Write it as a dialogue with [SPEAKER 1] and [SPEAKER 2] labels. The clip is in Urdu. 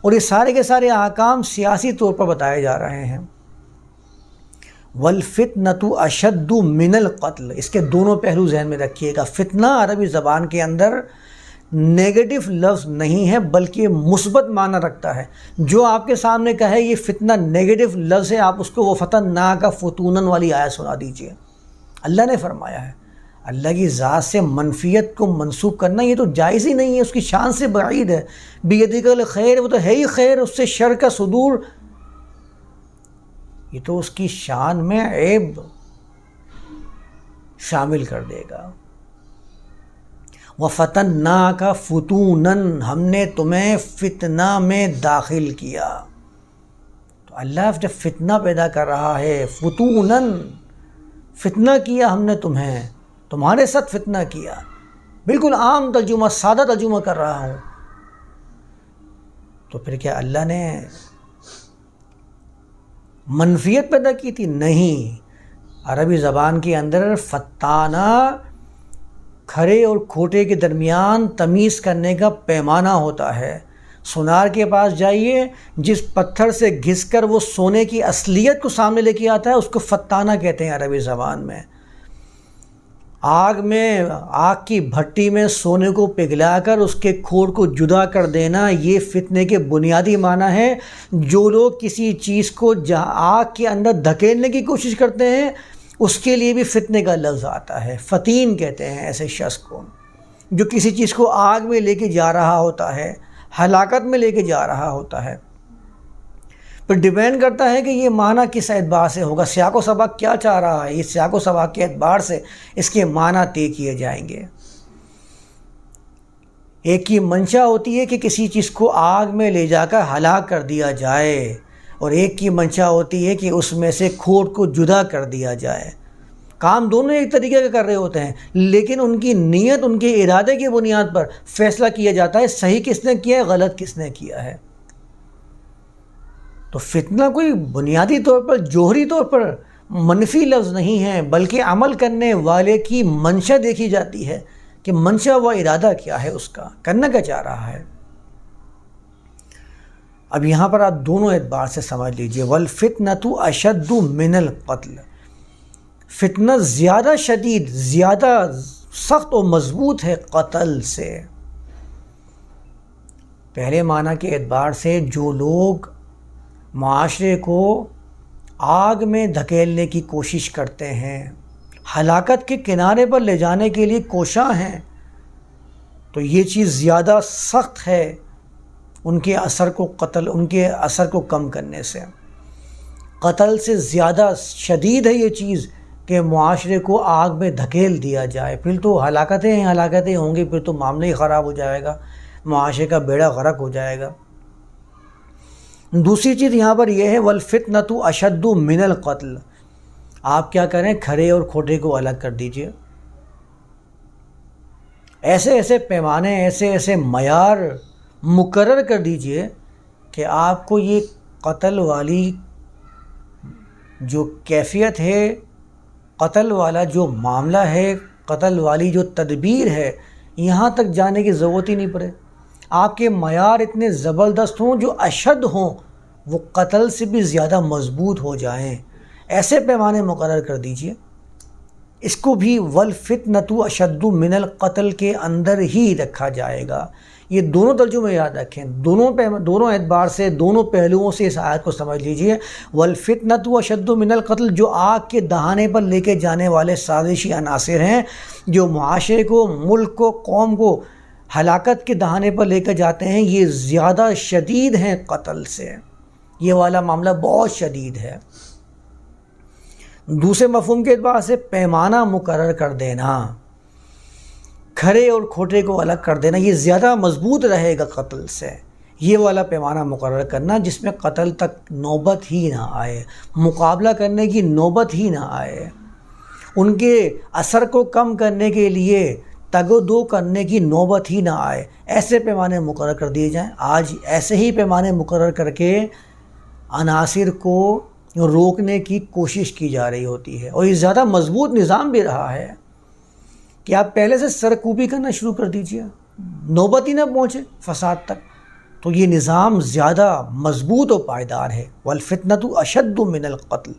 [SPEAKER 1] اور یہ سارے کے سارے احکام سیاسی طور پر بتائے جا رہے ہیں۔ ولفت اشد من القتل۔ اس کے دونوں پہلو ذہن میں رکھیے گا۔ فتنہ عربی زبان کے اندر نگیٹو لفظ نہیں ہے، بلکہ مثبت معنی رکھتا ہے۔ جو آپ کے سامنے کہے یہ فتنہ نگیٹو لفظ ہے، آپ اس کو وہ فتح نا کا فتونن والی آیت سنا دیجیے۔ اللہ نے فرمایا ہے۔ اللہ کی ذات سے منفیت کو منسوخ کرنا یہ تو جائز ہی نہیں ہے، اس کی شان سے بعید ہے۔ بیدی کا خیر، وہ تو ہے ہی خیر، اس سے شر کا صدور۔ یہ تو اس کی شان میں عیب شامل کر دے گا۔ وہ فتن نا کا فتون ہم نے تمہیں فتنہ میں داخل کیا۔ تو اللہ جب فتنہ پیدا کر رہا ہے فتون فتنہ کیا ہم نے تمہیں۔ تمہارے ساتھ فتنہ کیا۔ بالکل عام ترجمہ، سادہ ترجمہ کر رہا ہوں۔ تو پھر کیا اللہ نے منفیت پیدا کی تھی؟ نہیں۔ عربی زبان کے اندر فتانہ کھڑے اور کھوٹے کے درمیان تمیز کرنے کا پیمانہ ہوتا ہے۔ سونار کے پاس جائیے، جس پتھر سے گھس کر وہ سونے کی اصلیت کو سامنے لے کے آتا ہے، اس کو فتانہ کہتے ہیں عربی زبان میں۔ آگ میں، آگ کی بھٹی میں سونے کو پگھلا کر اس کے کھوڑ کو جدا کر دینا، یہ فتنے کے بنیادی معنی ہے جو لوگ کسی چیز کو آگ کے اندر دھکیلنے کی کوشش کرتے ہیں، اس کے لیے بھی فتنے کا لفظ آتا ہے۔ فتین کہتے ہیں ایسے شخص کو، جو کسی چیز کو آگ میں لے کے جا رہا ہوتا ہے، ہلاکت میں لے کے جا رہا ہوتا ہے۔ پھر ڈیپینڈ کرتا ہے کہ یہ معنی کس اعتبار سے ہوگا؟ سیاق و سبق کیا چاہ رہا ہے؟ اس سیاق و سبق کے اعتبار سے اس کے معنی طے کیے جائیں گے۔ ایک کی منشا ہوتی ہے کہ کسی چیز کو آگ میں لے جا کر ہلاک کر دیا جائے، اور ایک کی منشا ہوتی ہے کہ اس میں سے کھوٹ کو جدا کر دیا جائے۔ کام دونوں ایک طریقے کا کر رہے ہوتے ہیں، لیکن ان کی نیت، ان کے ارادے کی بنیاد پر فیصلہ کیا جاتا ہے، صحیح کس نے کیا ہے، غلط کس نے کیا ہے۔ تو فتنہ کوئی بنیادی طور پر، جوہری طور پر منفی لفظ نہیں ہے، بلکہ عمل کرنے والے کی منشا دیکھی جاتی ہے کہ منشا و ارادہ کیا ہے، اس کا کرنا کیا چاہ رہا ہے۔ اب یہاں پر آپ دونوں اعتبار سے سمجھ لیجیے ولفتن تو اشد من القتل۔ فتنہ زیادہ شدید، زیادہ سخت و مضبوط ہے قتل سے۔ پہلے معنی کے اعتبار سے جو لوگ معاشرے کو آگ میں دھکیلنے کی کوشش کرتے ہیں۔ ہلاکت کے کنارے پر لے جانے کے لیے کوشاں ہیں۔ تو یہ چیز زیادہ سخت ہے ان کے اثر کو قتل، ان کے اثر کو کم کرنے سے۔ قتل سے زیادہ شدید ہے یہ چیز کہ معاشرے کو آگ میں دھکیل دیا جائے۔ پھر تو ہلاکتیں ہیں ہلاکتیں ہوں گی، پھر تو معاملہ ہی خراب ہو جائے گا، معاشرے کا بیڑا غرق ہو جائے گا۔ دوسری چیز یہاں پر یہ ہے ولفت نہ تو اشد من القتل۔ آپ کیا کریں کھڑے اور کھوٹے کو الگ کر دیجیے۔ ایسے ایسے پیمانے، ایسے ایسے معیار مقرر کر دیجیے کہ آپ کو یہ قتل والی جو کیفیت ہے، قتل والا جو معاملہ ہے، قتل والی جو تدبیر ہے، یہاں تک جانے کی ضرورت ہی نہیں پڑے۔ آپ کے معیار اتنے زبردست ہوں جو اشد ہوں، وہ قتل سے بھی زیادہ مضبوط ہو جائیں۔ ایسے پیمانے مقرر کر دیجیے۔ اس کو بھی ولفت نتو اشد من القتل کے اندر ہی رکھا جائے گا۔ یہ دونوں ترجمے یاد رکھیں۔ دونوں دونوں اعتبار سے، دونوں پہلوؤں سے اس آیت کو سمجھ لیجیے۔ ولفت نتو اشد من القتل جو آگ کے دہانے پر لے کے جانے والے سازشی عناصر ہیں، جو معاشرے کو، ملک کو، قوم کو ہلاکت کے دہانے پر لے کر جاتے ہیں، یہ زیادہ شدید ہیں قتل سے۔ یہ والا معاملہ بہت شدید ہے۔ دوسرے مفہوم کے اعتبار سے پیمانہ مقرر کر دینا۔ کھڑے اور کھوٹے کو الگ کر دینا، یہ زیادہ مضبوط رہے گا قتل سے۔ یہ والا پیمانہ مقرر کرنا جس میں قتل تک نوبت ہی نہ آئے، مقابلہ کرنے کی نوبت ہی نہ آئے۔ ان کے اثر کو کم کرنے کے لیے تگ و دو کرنے کی نوبت ہی نہ آئے۔ ایسے پیمانے مقرر کر دیے جائیں۔ آج ایسے ہی پیمانے مقرر کر کے عناصر کو روکنے کی کوشش کی جا رہی ہوتی ہے۔ اور یہ زیادہ مضبوط نظام بھی رہا ہے۔ کہ آپ پہلے سے سرکوبی کرنا شروع کر دیجیے۔ نوبت ہی نہ پہنچے فساد تک۔ تو یہ نظام زیادہ مضبوط و پائیدار ہے۔ والفتنت اشد من القتل۔